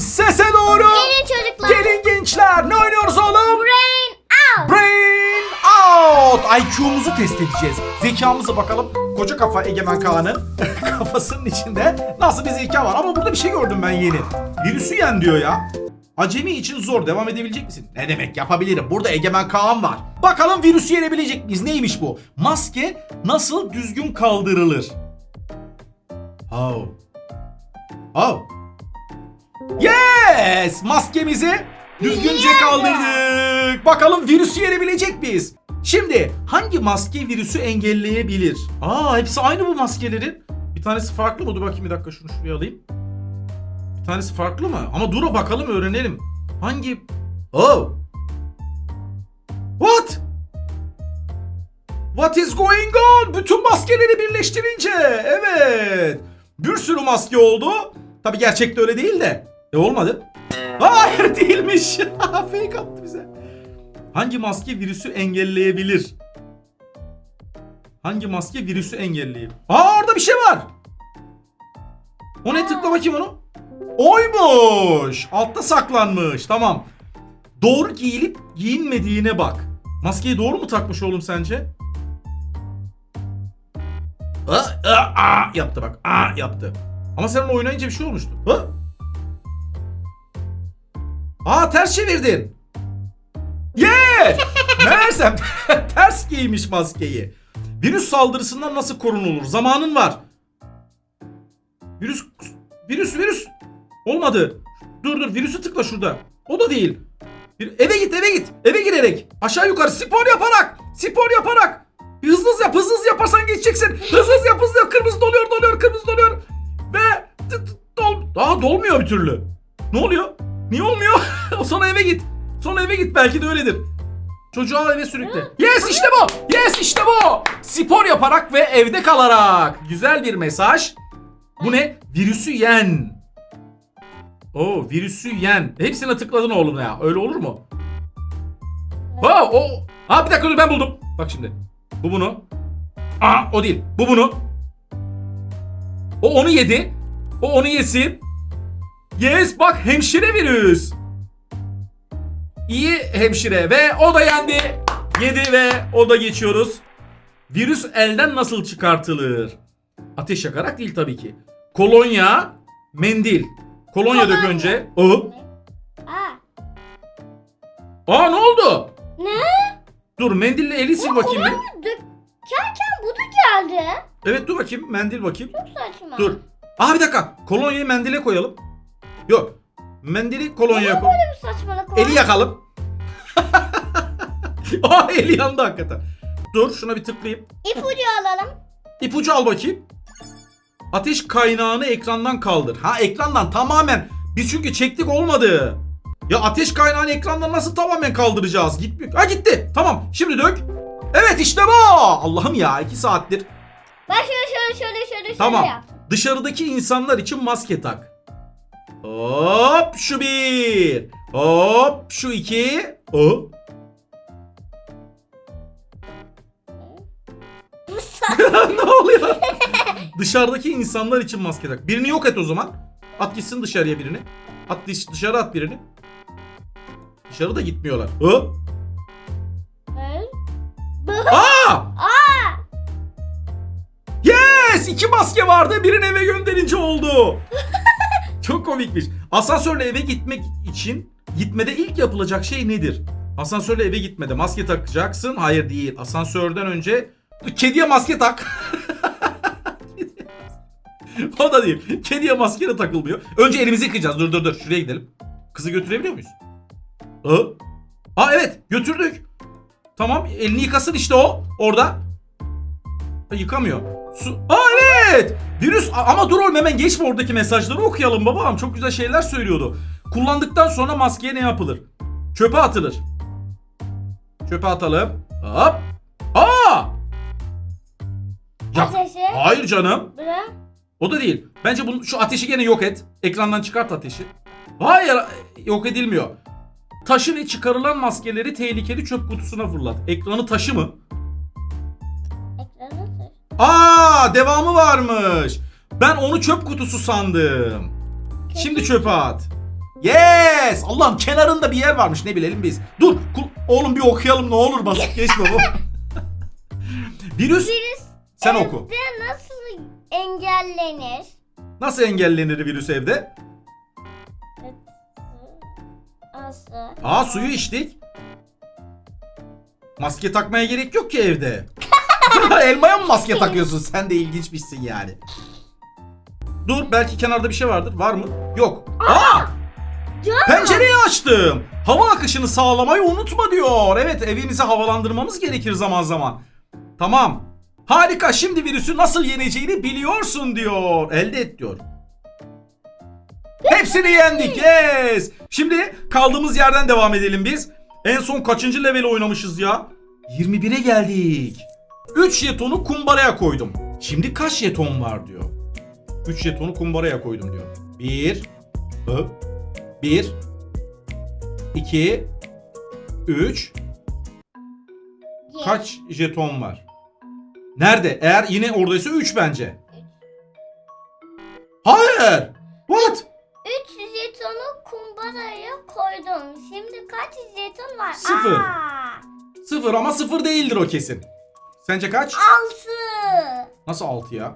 Sese doğru. Gelin çocuklar. Gelin gençler. Ne oynuyoruz oğlum? Brain out. Brain out. IQ'muzu test edeceğiz. Zekamızı bakalım. Koca kafa Egemen Kaan'ın kafasının içinde nasıl bir zeka var. Ama burada bir şey gördüm ben yeni. Virüsü yen diyor ya. Acemi için zor. Devam edebilecek misin? Ne demek yapabilirim. Burada Egemen Kaan var. Bakalım virüsü yenebilecek miyiz? Neymiş bu? Maske nasıl düzgün kaldırılır? How? How? Yes! Maskemizi düzgünce kaldırdık. Bakalım virüsü yenebilecek miyiz? Şimdi hangi maske virüsü engelleyebilir? Aa hepsi aynı bu maskelerin. Bir tanesi farklı mı? Dur bakayım bir dakika şunu şuraya alayım. Bir tanesi farklı mı? Ama dur bakalım öğrenelim. Hangi... Oh! What? What is going on? Bütün maskeleri birleştirince. Evet. Bir sürü maske oldu. Tabi gerçekte öyle değil de. E olmadı. Hayır değilmiş. Fake attı bize. Hangi maske virüsü engelleyebilir? Hangi maske virüsü engelleyebilir? Aa orada bir şey var. O ne tıkla bakayım onu. Oymuş. Altta saklanmış. Tamam. Doğru giyilip giyinmediğine bak. Maskeyi doğru mu takmış oğlum sence? Aa, aa, aa yaptı bak. Aa yaptı. Ama sen onu oynayınca bir şey olmuştu. Ha? Aa ters çevirdin. Yeah! Meğersem ters giymiş maskeyi. Virüs saldırısından nasıl korunulur? Zamanın var. Virüs virüs virüs. Olmadı. Dur dur virüsü tıkla şurada. O da değil. Bir, eve git eve git. Eve girerek. Aşağı yukarı spor yaparak. Spor yaparak. Hızlı hızlı yap. Hızlı yaparsan geçeceksin. Hızlı hızlı yap hızlı yap. Kırmızı doluyor doluyor kırmızı doluyor. Ve dol. Daha dolmuyor bir türlü. Ne oluyor? Niye olmuyor? Sonra eve git. Sonra eve git belki de öyledir. Çocuğu al eve sürükle. Yes işte bu. Yes işte bu. Spor yaparak ve evde kalarak. Güzel bir mesaj. Bu ne? Virüsü yen. Oo virüsü yen. Hepsine tıkladın oğlum ya. Öyle olur mu? Ha o. Ha bir dakika dur ben buldum. Bak şimdi. Bu bunu. Aa o değil. Bu bunu. O onu yedi. O onu yesin. Yes bak hemşire virüs. İyi hemşire ve o da yendi. Yedi ve o da geçiyoruz. Virüs elden nasıl çıkartılır? Ateş yakarak değil tabii ki. Kolonya, mendil. Kolonya dök Kolonya. önce. Aa, Aa. ne oldu? Ne? Dur mendille eli sil bakayım bir. Dökerken bu da geldi. Evet dur bakayım mendil bakayım. Çok saçma. Dur. Aa bir dakika. Kolonyayı mendile koyalım. Yok. Mendili kolonyaya koy. Böyle bir saçmalık var. Eli yakalım. Aa eli yandı hakikaten. Dur şuna bir tıklayayım. İpucu alalım. İpucu al bakayım. Ateş kaynağını ekrandan kaldır. Ha ekrandan tamamen. Biz çünkü çektik olmadı. Ya ateş kaynağını ekrandan nasıl tamamen kaldıracağız? Gitmiyor. Ha gitti. Tamam. Şimdi dök. Evet işte bu. Allah'ım ya iki saattir. Bak şöyle şöyle şöyle şöyle Tamam. şöyle yap. Dışarıdaki insanlar için maske tak. Hop şu bir. Hop şu iki. Hop. ne oluyor? Dışarıdaki insanlar için maske tak. Birini yok et o zaman. At gitsin dışarıya birini. At dış- dışarı at birini. Dışarı da gitmiyorlar. Hop. Aa! Yes! İki maske vardı. Birini eve gönderince oldu. Çok komikmiş. Asansörle eve gitmek için gitmede ilk yapılacak şey nedir? Asansörle eve gitmede maske takacaksın. Hayır değil. Asansörden önce kediye maske tak. o da değil. Kediye maske de takılmıyor. Önce elimizi yıkayacağız. Dur dur dur. Şuraya gidelim. Kızı götürebiliyor muyuz? Aa, Aa evet götürdük. Tamam elini yıkasın işte o orada. Ha, Yıkamıyor. Su. Aa evet. Virüs ama dur oğlum hemen geçme oradaki mesajları okuyalım babam. Çok güzel şeyler söylüyordu. Kullandıktan sonra maskeye ne yapılır? Çöpe atılır. Çöpe atalım. Hop. Aa! Ya, Ateşi. hayır canım. Bırak. O da değil. Bence bunu, şu ateşi gene yok et. Ekrandan çıkart ateşi. Hayır yok edilmiyor. Taşı ve çıkarılan maskeleri tehlikeli çöp kutusuna fırlat. Ekranı taşı mı? Aa devamı varmış. Ben onu çöp kutusu sandım. Şimdi çöpe at. Yes! Allah'ım kenarında bir yer varmış ne bilelim biz. Dur oğlum bir okuyalım ne olur basit geçme bu. Virüs Virüs sen evde oku. nasıl engellenir? Nasıl engellenir virüs evde? Nasıl? Aa suyu içtik. Maske takmaya gerek yok ki evde. Elmaya mı maske takıyorsun? Sen de ilginçmişsin yani. Dur belki kenarda bir şey vardır. Var mı? Yok. Aa! Pencereyi açtım. Hava akışını sağlamayı unutma diyor. Evet evimizi havalandırmamız gerekir zaman zaman. Tamam. Harika şimdi virüsü nasıl yeneceğini biliyorsun diyor. Elde et diyor. Hepsini yendik. Yes. Şimdi kaldığımız yerden devam edelim biz. En son kaçıncı level oynamışız ya? 21'e geldik. 3 jetonu kumbaraya koydum. Şimdi kaç jeton var diyor. 3 jetonu kumbaraya koydum diyor. 1 1 2 3 Kaç jeton var? Nerede? Eğer yine oradaysa 3 bence. Hayır. What? Üç jetonu kumbaraya koydum. Şimdi kaç jeton var? Sıfır. Aa, Sıfır ama sıfır değildir o kesin. Sence kaç? altı. Nasıl 6 ya?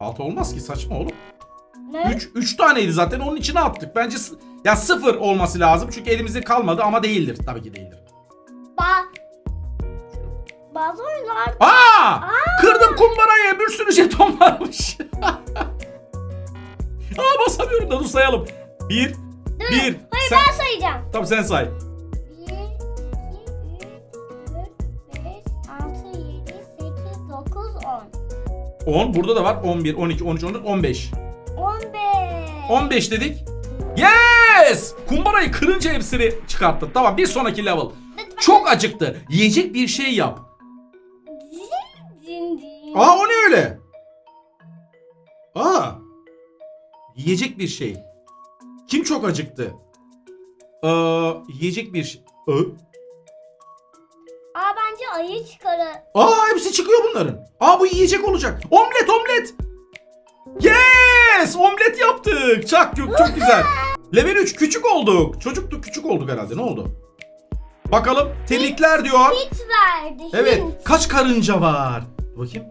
6 olmaz ki saçma oğlum. Ne? 3 3 taneydi zaten onun içine attık. Bence ya sıfır olması lazım çünkü elimizde kalmadı ama değildir. Tabii ki değildir. Ba bazı oyunlar Aa! Kırdım kumbarayı. Bir sürü jeton varmış. Aa basamıyorum da dur sayalım. 1 1 Hayır sen, ben sayacağım. Tamam sen say. 10. 10 burada da var. 11 12 13 14 15. 15. 15 dedik. Yes! Kumbarayı kırınca hepsini çıkarttın. Tamam bir sonraki level. Çok acıktı. Yiyecek bir şey yap. Aa o ne öyle? Aa. Yiyecek bir şey. Kim çok acıktı? Ee, yiyecek bir şey. Ö? Aa bence ayı çıkarır. Aa hepsi çıkıyor bunların. Aa bu yiyecek olacak. Omlet omlet. Yes! Omlet yaptık. Çak çok, çok güzel. Level 3 küçük olduk. Çocuktuk küçük olduk herhalde. Ne oldu? Bakalım. Tebrikler diyor. Hit verdi. Evet. hint. Kaç karınca var? Bakayım.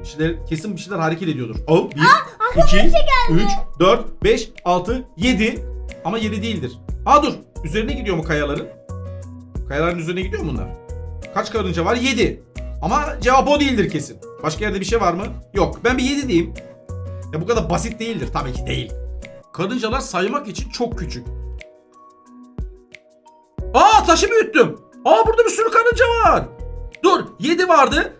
Bir şeyler, kesin bir şeyler hareket ediyordur. Oh, 1, aklıma 2, bir şey geldi. 3, 4, 5, 6, 7. Ama 7 değildir. Aa dur. Üzerine gidiyor mu kayaların? Kayaların üzerine gidiyor mu bunlar? Kaç karınca var? 7. Ama cevap o değildir kesin. Başka yerde bir şey var mı? Yok. Ben bir 7 diyeyim. Ya bu kadar basit değildir. Tabii ki değil. Karıncalar saymak için çok küçük. Aa taşı büyüttüm. Aa burada bir sürü karınca var. Dur 7 vardı.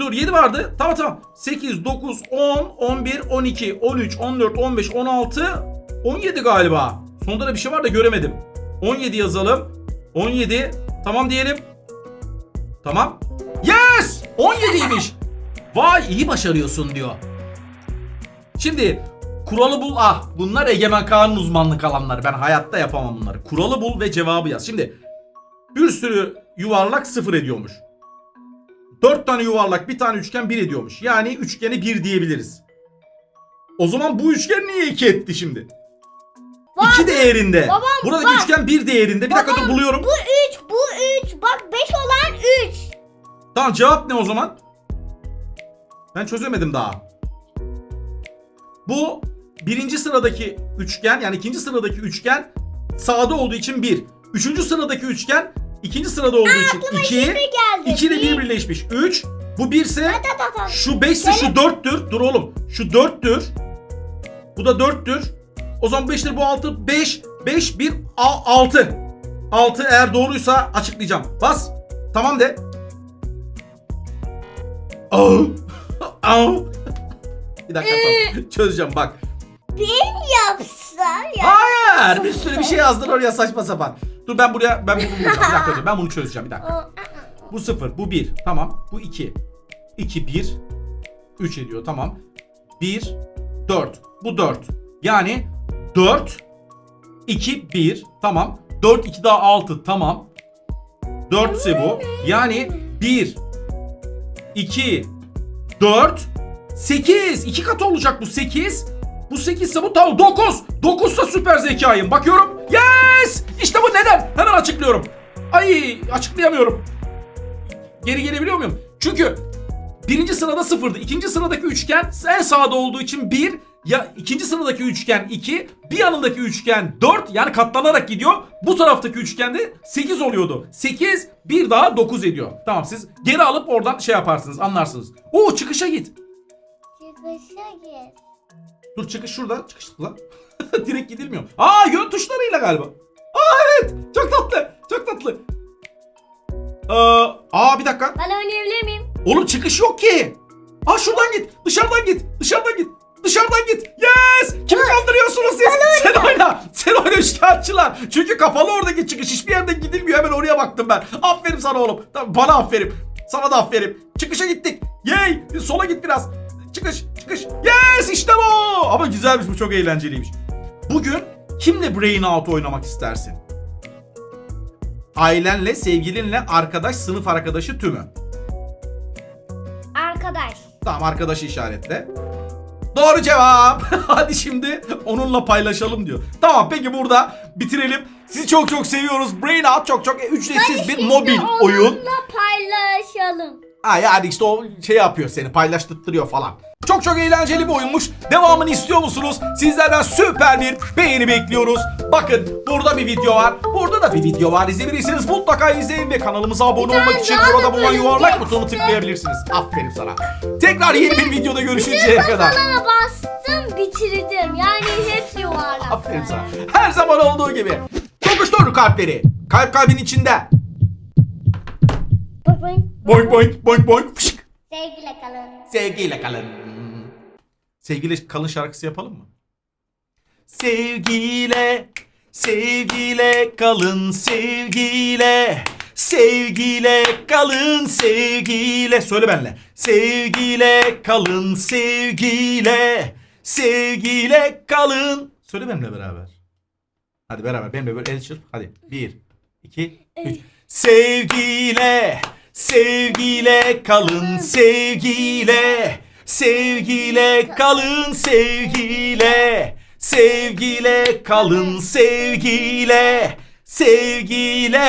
Dur 7 vardı. Tamam tamam. 8, 9, 10, 11, 12, 13, 14, 15, 16, 17 galiba. Sonunda da bir şey var da göremedim. 17 yazalım. 17. Tamam diyelim. Tamam. Yes! 17'ymiş. Vay iyi başarıyorsun diyor. Şimdi kuralı bul. Ah bunlar Egemen Kaan'ın uzmanlık alanları. Ben hayatta yapamam bunları. Kuralı bul ve cevabı yaz. Şimdi bir sürü yuvarlak sıfır ediyormuş. Dört tane yuvarlak bir tane üçgen bir ediyormuş. Yani üçgene bir diyebiliriz. O zaman bu üçgen niye iki etti şimdi? İki değerinde. Babam, Buradaki bak. üçgen bir değerinde. Bir dakika dur buluyorum. Bu 3, bu 3. Bak 5 olan 3. Tamam cevap ne o zaman? Ben çözemedim daha. Bu birinci sıradaki üçgen yani ikinci sıradaki üçgen sağda olduğu için bir. Üçüncü sıradaki üçgen ikinci sırada olduğu için iki. geldi. İki ile bir Bir. birleşmiş. Üç. Bu birse Ta ta ta. şu beşse şu dörttür. Dur oğlum. Şu dörttür. Bu da dörttür. O zaman beştir bu altı. Beş. Beş bir a- altı. Altı eğer doğruysa açıklayacağım. Bas. Tamam de. Bir dakika tamam. Çözeceğim bak. Ben yapsam ya. Hayır. Bir sürü bir şey yazdın oraya saçma sapan. Dur ben buraya ben bunu bulacağım. Bir dakika dur. Ben bunu çözeceğim bir dakika. Bu sıfır. Bu bir. Tamam. Bu iki. İki bir. Üç ediyor. Tamam. Bir. Dört. Bu dört. Yani dört. iki bir. Tamam. Dört iki daha altı. Tamam. Dört ise bu. Yani bir. iki. Dört. Sekiz. İki kat olacak bu. Sekiz. Bu 8 ise bu tamam 9. 9 ise süper zekayım. Bakıyorum. Yes! İşte bu neden? Hemen açıklıyorum. Ay açıklayamıyorum. Geri gelebiliyor muyum? Çünkü birinci sırada sıfırdı. İkinci sıradaki üçgen en sağda olduğu için 1. Ya ikinci sıradaki üçgen 2. Bir yanındaki üçgen 4. Yani katlanarak gidiyor. Bu taraftaki üçgende 8 oluyordu. 8 bir daha 9 ediyor. Tamam siz geri alıp oradan şey yaparsınız anlarsınız. Oo çıkışa git. Çıkışa git. Dur çıkış şurada. Çıkış lan. Direkt gidilmiyor. Aa yön tuşlarıyla galiba. Aa evet. Çok tatlı. Çok tatlı. Ee, aa bir dakika. Ben oynayabilir miyim? Oğlum çıkış yok ki. Aa şuradan git. Dışarıdan git. Dışarıdan git. Dışarıdan git. Yes! Kimi kandırıyorsunuz siz? Sen oyna. Sen oyna üçkağıtçılar. Çünkü kapalı oradaki çıkış. Hiçbir yerden gidilmiyor. Hemen oraya baktım ben. Aferin sana oğlum. Tamam, bana aferin. Sana da aferin. Çıkışa gittik. Yay! Sola git biraz. Çıkış, çıkış. Yes! işte bu. Ama güzelmiş bu. Çok eğlenceliymiş. Bugün kimle Brain Out oynamak istersin? Ailenle, sevgilinle, arkadaş, sınıf arkadaşı tümü. Arkadaş. Tamam arkadaşı işaretle. Doğru cevap. Hadi şimdi onunla paylaşalım diyor. Tamam peki burada bitirelim. Sizi çok çok seviyoruz. Brain Out çok çok ücretsiz bir mobil oyun. Onunla paylaşalım. Ha yani işte o şey yapıyor seni paylaştırtıyor falan. Çok çok eğlenceli bir oyunmuş. Devamını istiyor musunuz? Sizlerden süper bir beğeni bekliyoruz. Bakın burada bir video var. Burada da bir video var. İzleyebilirsiniz. Mutlaka izleyin ve kanalımıza abone olmak için burada bulunan yuvarlak butonu tıklayabilirsiniz. Aferin sana. Tekrar yeni bir videoda görüşünceye kadar. Sana bastım bitirdim. Yani hepsi yuvarlak. Aferin sana. Her zaman olduğu gibi. Tokuştur kalpleri. Kalp kalbin içinde. Boink boink boink boink. Sevgiyle kalın. Sevgiyle kalın. Sevgiyle kalın şarkısı yapalım mı? Sevgiyle, sevgiyle kalın sevgiyle. Sevgiyle kalın sevgiyle. Söyle benimle. Sevgiyle kalın sevgiyle. Sevgiyle kalın. Söyle benimle beraber. Hadi beraber benimle böyle el çırp. Hadi. Bir, iki, üç. Sevgiyle, sevgiyle kalın sevgiyle. Sevgiyle kalın sevgiyle. Sevgiyle kalın sevgiyle. Sevgiyle